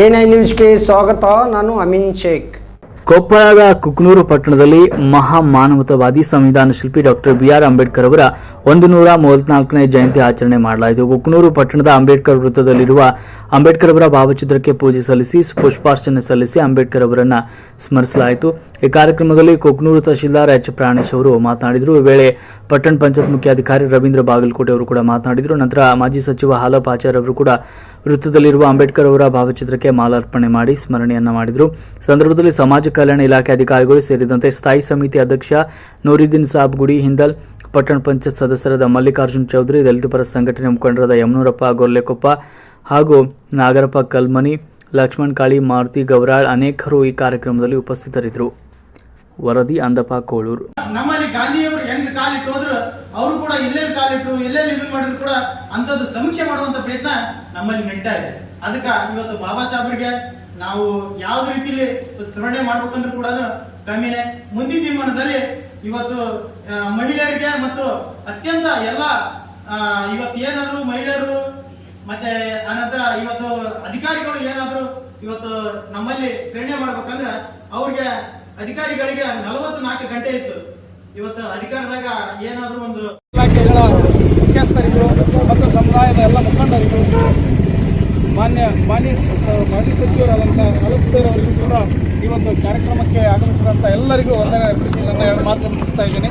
N I ನ್ಯೂಸ್ಗೆ ಸ್ವಾಗತ, ನಾನು ಅಮಿನ್ ಶೇಖ್. ಕೊಪ್ಪಳದ ಕುಕ್ನೂರು ಪಟ್ಟಣದಲ್ಲಿ ಮಹಾ ಮಾನವತಾವಾದಿ ಸಂವಿಧಾನ ಶಿಲ್ಪಿ ಡಾಕ್ಟರ್ ಬಿ ಆರ್ ಅಂಬೇಡ್ಕರ್ ಅವರ ಒಂದು ನೂರ ಮೂವತ್ನಾಲ್ಕನೇ ಜಯಂತಿ ಆಚರಣೆ ಮಾಡಲಾಯಿತು. ಕುಕ್ನೂರು ಪಟ್ಟಣದ ಅಂಬೇಡ್ಕರ್ ವೃತ್ತದಲ್ಲಿರುವ ಅಂಬೇಡ್ಕರ್ ಅವರ ಭಾವಚಿತ್ರಕ್ಕೆ ಪೂಜೆ ಸಲ್ಲಿಸಿ, ಪುಷ್ಪಾರ್ಚನೆ ಸಲ್ಲಿಸಿ ಅಂಬೇಡ್ಕರ್ ಅವರನ್ನ ಸ್ಮರಿಸಲಾಯಿತು. ಈ ಕಾರ್ಯಕ್ರಮದಲ್ಲಿ ಕೊಕ್ನೂರು ತಹಶೀಲ್ದಾರ್ ಎಚ್. ಪ್ರಾಣೇಶ್ ಅವರು ಮಾತನಾಡಿದರು. ಈ ವೇಳೆ ಪಟ್ಟಣ ಪಂಚಾಯತ್ ಮುಖ್ಯಾಧಿಕಾರಿ ರವೀಂದ್ರ ಬಾಗಲಕೋಟೆ ಅವರು ಕೂಡ ಮಾತನಾಡಿದರು. ನಂತರ ಮಾಜಿ ಸಚಿವ ಹಾಲಪ್ಪ ಆಚಾರ್ ಅವರು ಕೂಡ ವೃತ್ತದಲ್ಲಿರುವ ಅಂಬೇಡ್ಕರ್ ಅವರ ಭಾವಚಿತ್ರಕ್ಕೆ ಮಾಲಾರ್ಪಣೆ ಮಾಡಿ ಸ್ಮರಣೆಯನ್ನ ಮಾಡಿದರು. ಸಂದರ್ಭದಲ್ಲಿ ಸಮಾಜ ಕಲ್ಯಾಣ ಇಲಾಖೆ ಅಧಿಕಾರಿಗಳು ಸೇರಿದಂತೆ ಸ್ಥಾಯಿ ಸಮಿತಿ ಅಧ್ಯಕ್ಷ ನೂರಿದ್ದೀನ್ ಸಾಬ್ ಗುಡಿ ಹಿಂದಲ್, ಪಟ್ಟಣ ಪಂಚಾಯತ್ ಸದಸ್ಯರಾದ ಮಲ್ಲಿಕಾರ್ಜುನ್ ಚೌಧರಿ, ದಲಿತ ಪರ ಸಂಘಟನೆ ಮುಖಂಡರಾದ ಯಮನೂರಪ್ಪ ಗೊರ್ಲೆಕೊಪ್ಪ ಹಾಗೂ ನಾಗರಪ್ಪ ಕಲ್ಮನಿ, ಲಕ್ಷ್ಮಣ್ ಕಾಳಿ, ಮಾರುತಿ ಗೌರಾಳ್ ಅನೇಕರು ಈ ಕಾರ್ಯಕ್ರಮದಲ್ಲಿ ಉಪಸ್ಥಿತರಿದ್ದರು. ವರದಿ, ಅಂದಪ್ಪ, ಕೋಳೂರು. ನಮ್ಮಲ್ಲಿ ಗಾಂಧಿಯವರು ಹೆಂಗ್ ಕಾಲಿಟ್ಟು ಹೋದ್ರು, ಅವರು ಕೂಡ ಎಲ್ಲೆಲ್ಲಿ ಕಾಲಿಟ್ರು ಎಲ್ಲೆಲ್ಲಿ ಇದನ್ನ ಮಾಡಿದ್ರು ಕೂಡ ಅಂತದ್ದು ಸಮೀಕ್ಷೆ ಮಾಡುವಂತ ಪ್ರಯತ್ನ ನಮ್ಮಲ್ಲಿ ನಡೀತಾ ಇದೆ. ಅದಕ್ಕ ಇವತ್ತು ಬಾಬಾ ಸಾಹೇಬ್ರಿಗೆ ನಾವು ಯಾವ ರೀತಿಲಿ ಸ್ಮರಣೆ ಮಾಡ್ಬೇಕಂದ್ರೂ ಕೂಡ ಕಮ್ಮಿನೇ. ಮುಂದಿನ ದಿನಮಾನದಲ್ಲಿ ಇವತ್ತು ಮಹಿಳೆಯರಿಗೆ ಮತ್ತು ಅತ್ಯಂತ ಎಲ್ಲ ಇವತ್ತು ಏನಾದ್ರು ಮಹಿಳೆಯರು ಮತ್ತೆ ಆನಂತರ ಇವತ್ತು ಅಧಿಕಾರಿಗಳು ಏನಾದ್ರು ಇವತ್ತು ನಮ್ಮಲ್ಲಿ ಸ್ಮರಣೆ ಮಾಡ್ಬೇಕಂದ್ರೆ ಅವ್ರಿಗೆ ಅಧಿಕಾರಿಗಳಿಗೆ ನಲವತ್ತು ನಾಲ್ಕು ಗಂಟೆ ಇತ್ತು. ಇವತ್ತು ಅಧಿಕಾರದಾಗ ಏನಾದರೂ ಒಂದು ಇಲಾಖೆಗಳ ಮುಖ್ಯಸ್ಥರಿಗಳು ಮತ್ತು ಸಮುದಾಯದ ಎಲ್ಲ ಮುಖಂಡರಿಗಳು, ಮಾನ್ಯ ಮಾನ್ಯ ಮಾಜಿ ಸಚಿವರಾದಂಥ ಅಲೋಕ್ ಸರ್ ಅವರಿಗೂ ಕೂಡ ಈ ಒಂದು ಕಾರ್ಯಕ್ರಮಕ್ಕೆ ಆಗಮಿಸಿದಂಥ ಎಲ್ಲರಿಗೂ ಒಂದನೇ ಕೃಷಿ ನನ್ನ ಮಾತನ್ನು ಮುಗಿಸ್ತಾ ಇದ್ದೇನೆ.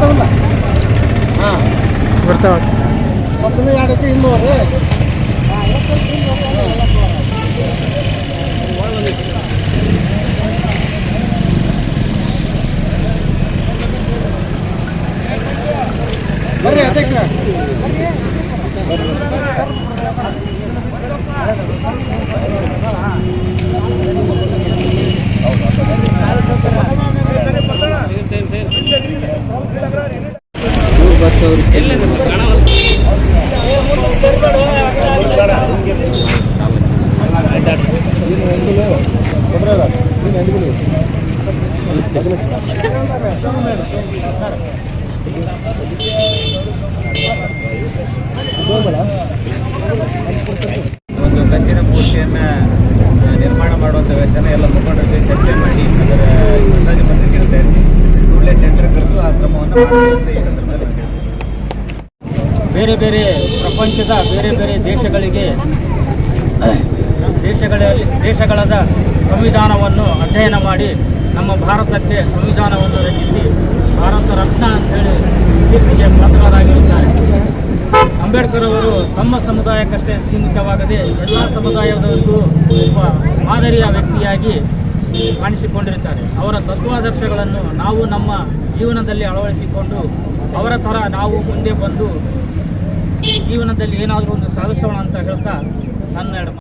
ತೋತ್ರ ಕೊಡ್ತಾವಲ್ಲ ಹಾಂ. ಬರ್ತಾವ. ಮೊದಲು ಎರಡು ಹೆಚ್ಚು ಇನ್ನೂರು ಬರ್ರಿ ಅಧ್ಯಕ್ಷರ. ಒಂದು ಕಂಚಿನ ಮೂರ್ತಿಯನ್ನು ನಿರ್ಮಾಣ ಮಾಡುವಂಥ ವೆಚ್ಚನ ಎಲ್ಲ ಮುಖಂಡರ ಜೊತೆ ಚರ್ಚೆ ಮಾಡಿ ಅದರ ಅಂದಾಜು ಪತ್ರಿಕೆ ತಯಾರಿಸಿ ಕೂಡಲೇ ಟೆಂಡರ್ ಕರೆದು ಆ ಕ್ರಮವನ್ನು ಮಾಡಬೇಕು ಬೇರೆ ಬೇರೆ ಪ್ರಪಂಚದ ಬೇರೆ ಬೇರೆ ದೇಶಗಳಿಗೆ ದೇಶಗಳಲ್ಲಿ ದೇಶಗಳದ ಸಂವಿಧಾನವನ್ನು ಅಧ್ಯಯನ ಮಾಡಿ ನಮ್ಮ ಭಾರತಕ್ಕೆ ಸಂವಿಧಾನವನ್ನು ರಚಿಸಿ ಭಾರತ ರತ್ನ ಅಂತೇಳಿ ಕೀರ್ತಿಗೆ ಪಾತ್ರರಾಗಿರುತ್ತಾರೆ. ಅಂಬೇಡ್ಕರ್ ಅವರು ತಮ್ಮ ಸಮುದಾಯಕ್ಕಷ್ಟೇ ಸೀಮಿತವಾಗದೆ ಎಲ್ಲ ಸಮುದಾಯದವರಿಗೂ ಒಬ್ಬ ಮಾದರಿಯ ವ್ಯಕ್ತಿಯಾಗಿ ಕಾಣಿಸಿಕೊಂಡಿರುತ್ತಾರೆ. ಅವರ ತತ್ವಾದರ್ಶಗಳನ್ನು ನಾವು ನಮ್ಮ ಜೀವನದಲ್ಲಿ ಅಳವಡಿಸಿಕೊಂಡು ಅವರ ಥರ ನಾವು ಮುಂದೆ ಬಂದು ಜೀವನದಲ್ಲಿ ಏನಾದರೂ ಒಂದು ಸಾಧಿಸೋಣ ಅಂತ ಹೇಳ್ತಾ ನನ್ನ